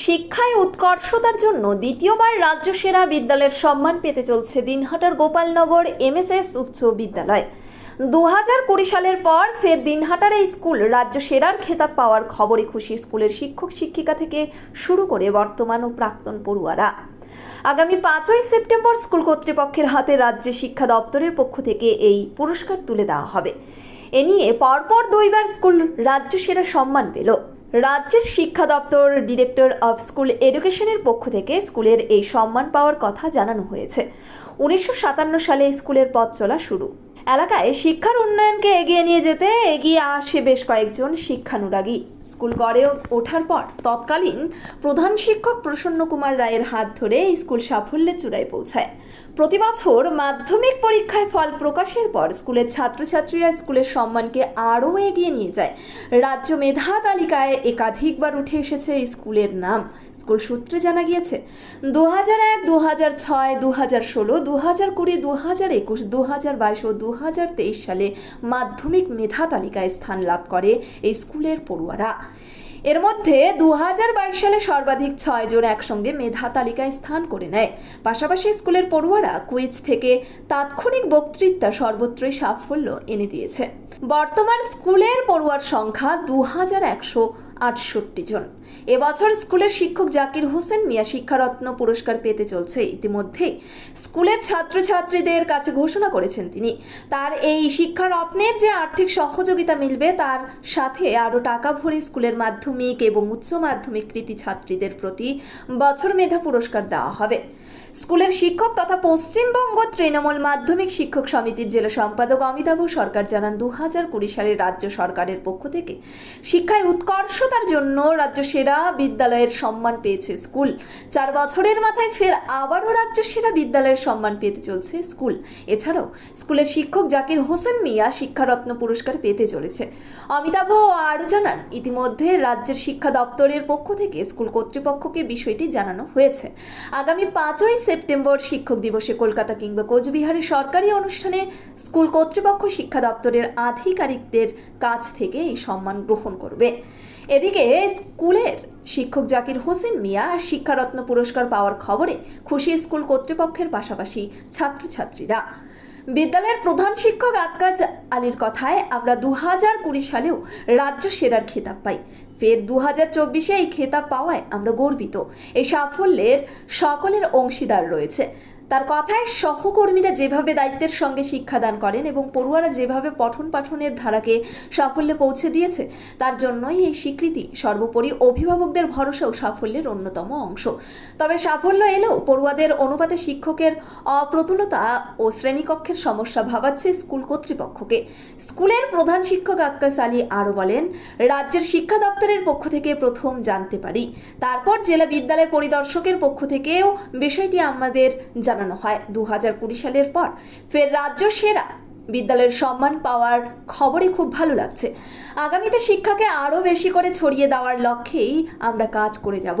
শিক্ষায় উৎকর্ষতার জন্য দ্বিতীয়বার রাজ্য সেরা বিদ্যালয়ের সম্মান পেতে চলছে দিনহাটার গোপালনগর এমএসএস উচ্চ বিদ্যালয়। দু হাজার কুড়ি সালের পর ফের দিনহাটার এই স্কুল রাজ্য সেরার খেতাব পাওয়ার খবরে খুশি স্কুলের শিক্ষক শিক্ষিকা থেকে শুরু করে বর্তমান ও প্রাক্তন পড়ুয়ারা। আগামী পাঁচই সেপ্টেম্বর স্কুল কর্তৃপক্ষের হাতে রাজ্য শিক্ষা দপ্তরের পক্ষ থেকে এই পুরস্কার তুলে দেওয়া হবে। এ নিয়ে পরপর দুইবার স্কুল রাজ্য সেরা সম্মান পেল। রাজ্যের শিক্ষা দপ্তর, ডিরেক্টর অফ স্কুল এডুকেশনের পক্ষ থেকে স্কুলের এই সম্মান পাওয়ার কথা জানানো হয়েছে। উনিশশো সাতান্ন সালে স্কুলের পথ চলা শুরু। এলাকায় শিক্ষার উন্নয়নকে এগিয়ে নিয়ে যেতে এগিয়ে আসে বেশ কয়েকজন শিক্ষানুরাগী। স্কুল গড়ে ওঠার পর তৎকালীন প্রধান শিক্ষক প্রসন্ন কুমার রায়ের হাত ধরে স্কুল সাফল্যের চূড়ায় পৌঁছায়। প্রতি বছর মাধ্যমিক পরীক্ষায় ফল প্রকাশের পর স্কুলের ছাত্রছাত্রীরা স্কুলের সম্মানকে আরও এগিয়ে নিয়ে যায়। রাজ্য মেধা তালিকায় একাধিকবার উঠে এসেছে স্কুলের নাম। স্কুল সূত্রে জানা গিয়েছে দু হাজার এক দু হাজার ছয় দু হাজার ষোলো দু হাজার কুড়ি দু হাজার একুশ দু হাজার বাইশ ও দু হাজার তেইশ সালে মাধ্যমিক মেধা তালিকায় স্থান লাভ করে এই স্কুলের পড়ুয়ারা। এর মধ্যে দু হাজার বাইশ সালে সর্বাধিক ছয় জন একসঙ্গে মেধা তালিকায় স্থান করে নেয়। পাশাপাশি স্কুলের পড়ুয়ারা কুইজ থেকে তাৎক্ষণিক বক্তৃতা সর্বত্রই সাফল্য এনে দিয়েছে। বর্তমান স্কুলের পড়ুয়ার সংখ্যা দু হাজার একশো আটষট্টি জন। এবছর স্কুলের শিক্ষক জাকির হোসেন মিয়া শিক্ষারত্ন পুরস্কার পেতে চলছে। ইতিমধ্যে স্কুলের ছাত্রছাত্রীদের কাছে ঘোষণা করেছেন তিনি। তার এই শিক্ষারত্নের যে আর্থিক সহযোগিতা মিলবে, তার সাথে আরও টাকা ভরে স্কুলের মাধ্যমিক এবং উচ্চ মাধ্যমিক কৃতি ছাত্রীদের প্রতি বছর মেধা পুরস্কার দেওয়া হবে। স্কুলের শিক্ষক তথা পশ্চিমবঙ্গ তৃণমূল মাধ্যমিক শিক্ষক সমিতির জেলা সম্পাদক অমিতাভ সরকার জানান দু হাজার কুড়ি সালে রাজ্য সরকারের পক্ষ থেকে শিক্ষায় উৎকর্ষতার জন্য রাজ্য সেরা বিদ্যালয়ের সম্মান পেয়েছে স্কুল। চার বছরের মাথায় ফের আবারও রাজ্য সেরা বিদ্যালয়ের সম্মান পেতে চলছে স্কুল। এছাড়াও, স্কুলের শিক্ষক জাকির হোসেন মিয়া শিক্ষারত্ন পুরস্কার পেতে চলেছে। অমিতাভ আরও জানান, ইতিমধ্যে রাজ্যের শিক্ষা দপ্তরের পক্ষ থেকে স্কুল কর্তৃপক্ষকে বিষয়টি জানানো হয়েছে। আগামী পাঁচই সেপ্টেম্বর শিক্ষক দিবসে কলকাতা কিংবা কোচবিহারের সরকারি অনুষ্ঠানে স্কুল কর্তৃপক্ষ শিক্ষা দপ্তরের আধিকারিকদের কাছ থেকে এই সম্মান গ্রহণ করবে। এদিকে স্কুলের শিক্ষক জাকির হোসেন মিয়া শিক্ষারত্ন পুরস্কার পাওয়ার খবরে খুশি স্কুল কর্তৃপক্ষের পাশাপাশি ছাত্রছাত্রীরা। বিদ্যালয়ের প্রধান শিক্ষক আক্কাজ আলীর কথায়, আমরা দু হাজার কুড়ি সালেও রাজ্য সেরার খেতাব পাই। ফের দু হাজার চব্বিশে এই খেতাব পাওয়ায় আমরা গর্বিত। এই সাফল্যের সকলের অংশীদার রয়েছে। তার কথায় সহকর্মীরা যেভাবে দায়িত্বের সঙ্গে শিক্ষাদান করেন এবং পড়ুয়ারা যেভাবে পঠন পাঠনের ধারাকে সাফল্যে পৌঁছে দিয়েছে, তার জন্যই এই স্বীকৃতি সর্বোপরি অভিভাবকদের ভরসা ও সাফল্যের অন্যতম অংশ। তবে সাফল্য এলেও পড়ুয়াদের অনুপাতে শিক্ষকের অপ্রতুলতা ও শ্রেণীকক্ষের সমস্যা ভাবাচ্ছে স্কুল কর্তৃপক্ষকে। স্কুলের প্রধান শিক্ষক আক্কাস আলী আরও বলেন, রাজ্যের শিক্ষা দপ্তরের পক্ষ থেকে প্রথম জানতে পারি। তারপর জেলা বিদ্যালয় পরিদর্শকের পক্ষ থেকেও বিষয়টি আমাদের জানানো হয়। দু সালের পর ফের রাজ্য সেরা। বিদ্যালয়ের সম্মান পাওয়ার খবরই খুব ভালো লাগছে। আগামীতে শিক্ষাকে আরও বেশি করে ছড়িয়ে দেওয়ার লক্ষ্যেই আমরা কাজ করে যাব।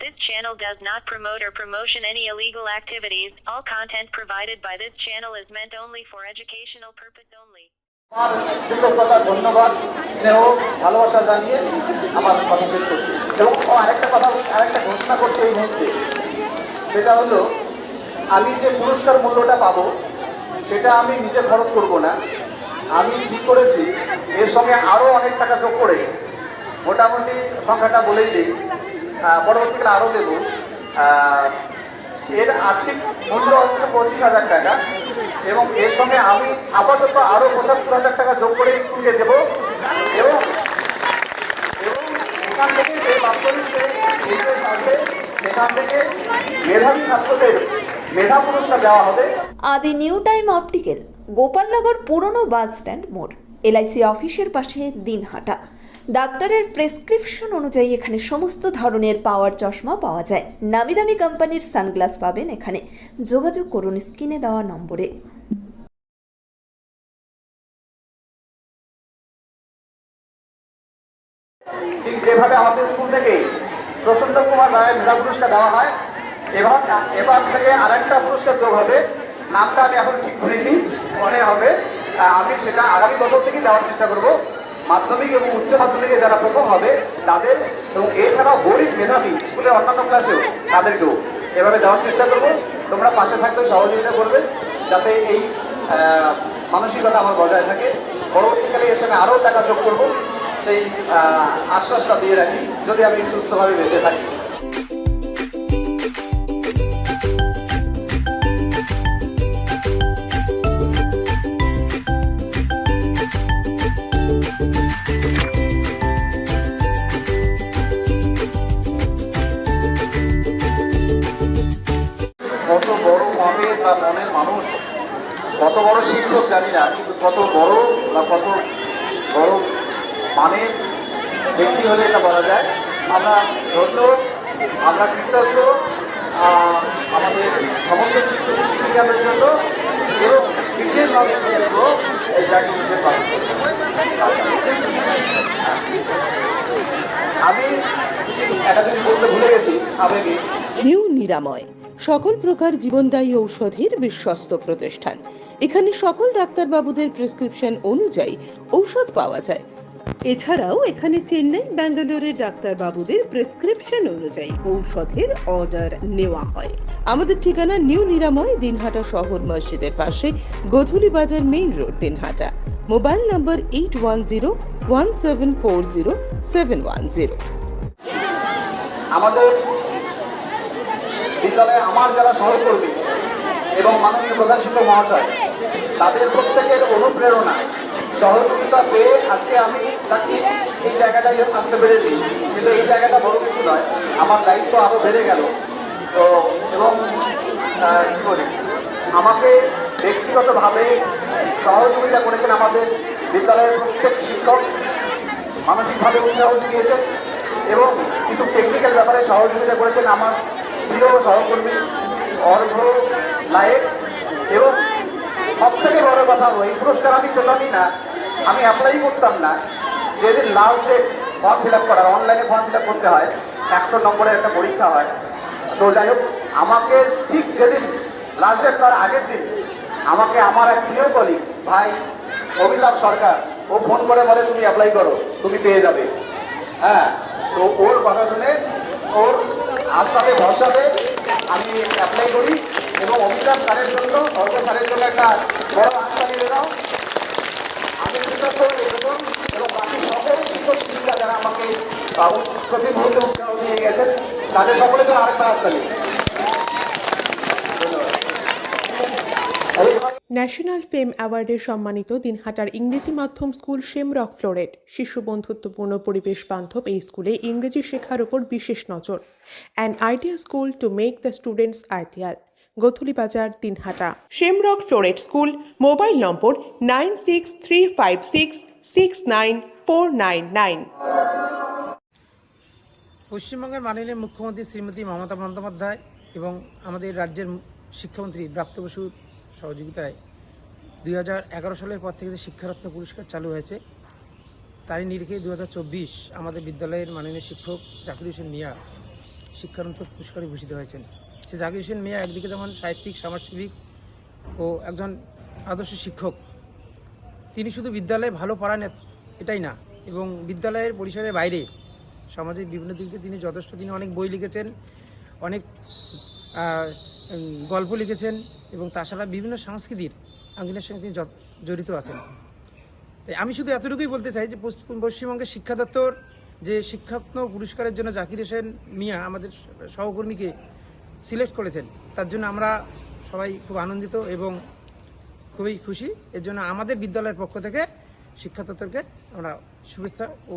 This channel does not promote or promotion any illegal activities. All content provided by this channel is meant only for educational purpose only. আমি যে পুরস্কার মূল্যটা পাবো, সেটা আমি নিজে খরচ করব না আমি ঠিক করেছি, এর সঙ্গে আরও অনেক টাকা যোগ করে মোটামুটি সংখ্যাটা বলেই দিই পরবর্তীকালে আরও দেবো। এর আর্থিক মূল্য হচ্ছে পঁচিশ হাজার টাকা। এবং এর সঙ্গে আমি আপাতত আরও পঁচাত্তর হাজার টাকা যোগ করে স্কুলকে দেবো। এবং এখান থেকে যে বাস্তবিক আসবে, সেখান থেকে মেধাবী ছাত্রদের মেধা পুরস্কার দেওয়া হবে। আদি নিউ টাইম অপটিক্যাল, গোপালনগর পুরনো বাস স্ট্যান্ড মোড়, এলআইসি অফিসের পাশে দিনহাটা। ডাক্তারের প্রেসক্রিপশন অনুযায়ী এখানে সমস্ত ধরনের পাওয়ার চশমা পাওয়া যায়। নামি দামি কোম্পানির সানগ্লাস পাবেন এখানে। যোগাযোগ করুন স্ক্রিনে দেওয়া নম্বরে। যেভাবে আমাদের স্কুল থেকে প্রসন্ন কুমার রায়ের মেধা পুরস্কার দেওয়া হয়, এবার এবার থেকে পুরস্কার যোগ হবে। নামটা আমি এখন ঠিক মনে হবে। আমি সেটা আগামী বছর থেকেই দেওয়ার চেষ্টা করব। মাধ্যমিক এবং উচ্চ মাধ্যমিকে যারা প্রথম হবে, তাদের এবং এছাড়াও গরিব মেধাবী স্কুলের অন্যান্য ক্লাসেও তাদেরকেও এভাবে দেওয়ার চেষ্টা করব। তোমরা পাশে থাকবে, সহযোগিতা করবে, যাতে এই মানসিকতা আমার বজায় থাকে। পরবর্তীকালে এর সঙ্গে আরও টাকা যোগ করব। সেই আশ্বাসটা দিয়ে রাখি। যদি আমি সুস্থভাবে বেঁচে থাকি। জানি না, কিন্তু কত বড় বা কত বড় মানের ব্যক্তি হলে এটা বলা যায়। আমরা ধন্য, আমরা কৃতজ্ঞ আমাদের সমস্ত শিক্ষক জন্য এবং বিশেষভাবে কৃতজ্ঞ এই চাকরিতে পাবো আমি একটা জিনিস বলতে ভুলে গেছি আবেগে নিউ নিরাময়, সকল প্রকার জীবনদায়ী ঔষধের বিশ্বস্ত প্রতিষ্ঠান। এখানে সকল ডাক্তারবাবুদের প্রেসক্রিপশন অনুযায়ী ঔষধ পাওয়া যায়। এছাড়াও এখানে চেন্নাই, ব্যাঙ্গালোরের ডাক্তারবাবুদের প্রেসক্রিপশন অনুযায়ী ঔষধের অর্ডার নেওয়া হয়। আমাদের ঠিকানা নিউ নিরাময়, দিনহাটা শহর মসজিদের পাশে Godhuli Bazar main road, Dinhata. Mobile number eight one zero, one seven four zero, seven one zero. আমাদের বিদ্যালয়ে আমার যারা সহকর্মী এবং মাননীয় প্রধান শিক্ষক মহাশয় তাদের প্রত্যেকের অনুপ্রেরণা। সহযোগিতা পেয়ে আজকে আমি তাকে এই জায়গাটায় আসতে পেরেছি। কিন্তু এই জায়গাটা বড় কিছু নয়, আমার দায়িত্ব আরও বেড়ে গেল। তো, এবং কি আমাকে ব্যক্তিগতভাবে সহযোগিতা করেছেন আমাদের বিদ্যালয়ের প্রত্যেক শিক্ষক। মানসিকভাবে উৎসাহ দিয়েছেন এবং কিছু টেকনিক্যাল ব্যাপারে সহযোগিতা করেছেন আমার প্রিয় সহকর্মী অর্ঘ নায়ক এবং সব থেকে বড় কথা হলো, এই পুরস্কার আমি পেতামই না, আমি অ্যাপ্লাই করতাম না। যেদিন লাস্ট ফর্ম ফিল আপ করার অনলাইনে ফর্ম ফিল আপ করতে হয়, একশো নম্বরের একটা পরীক্ষা হয়। তো যাই হোক, আমাকে ঠিক যেদিন লাস্ট তার আগের দিন, আমাকে আমার এক প্রিয় কলিগ ভাই অভিলাভ সরকার, ও ফোন করে বলে, তুমি অ্যাপ্লাই করো, তুমি পেয়ে যাবে। হ্যাঁ তো ওর কথা শুনে, ওর আস্থাতে, ভরসাতে আমি অ্যাপ্লাই করি। এবং অভিলাভ স্যারের জন্য অর্ঘ স্যারের জন্য একটা বড় আস্থা নিয়ে দাও। আমি কৃতজ্ঞ এবং এবং বাকি সকল শিক্ষক যারা আমাকে প্রতি মুহূর্তে উৎসাহ দিয়ে গেছেন, তাদের সকলের জন্য আরেকটা আস্থা নিই ন্যাশনাল ফেম অ্যাওয়ার্ডে সম্মানিত দিনহাটার ইংরেজি মাধ্যম স্কুল শেমরক ফ্লোরেট, শিশু বন্ধুত্বপূর্ণ পরিবেশ বান্ধব এই স্কুলে ইংরেজি শেখার উপর বিশেষ নজর। An idea school to make the students ideal Godhuli Bazar, Dinhata. Shamrock Floret school, mobile number nine six three five six six nine four nine nine. পশ্চিমবঙ্গের মাননীয় মুখ্যমন্ত্রী শ্রীমতী মমতা বন্দ্যোপাধ্যায় এবং আমাদের রাজ্যের শিক্ষামন্ত্রী প্রাপ্ত বসুর সহযোগিতায় দুই হাজার এগারো সালের পর থেকে যে শিক্ষারত্ন পুরস্কার চালু হয়েছে, তারই নিরিখে দুই হাজার চব্বিশ আমাদের বিদ্যালয়ের মাননীয় শিক্ষক জাকির হোসেন মিয়া শিক্ষারত্ন পুরস্কারে ভূষিত হয়েছেন। সে জাকির হোসেন মিয়া একদিকে যেমন সাহিত্যিক সমাজসেবিক ও একজন আদর্শ শিক্ষক, তিনি শুধু বিদ্যালয়ে ভালো পড়ান এটাই না। এবং বিদ্যালয়ের পরিসরের বাইরে সমাজের বিভিন্ন দিক তিনি যথেষ্ট, তিনি অনেক বই লিখেছেন, অনেক গল্প লিখেছেন এবং তাছাড়া বিভিন্ন সাংস্কৃতিক আঙ্গিনের সঙ্গে তিনি জড়িত আছেন। তাই আমি শুধু এতটুকুই বলতে চাই যে পশ্চিম- পশ্চিমবঙ্গের শিক্ষা দপ্তর যে শিক্ষাত্ম পুরস্কারের জন্য জাকির হোসেন মিয়া আমাদের সহকর্মীকে সিলেক্ট করেছেন, তার জন্য আমরা সবাই খুব আনন্দিত এবং খুবই খুশি। এর জন্য আমাদের বিদ্যালয়ের পক্ষ থেকে শিক্ষা আমরা শুভেচ্ছা ও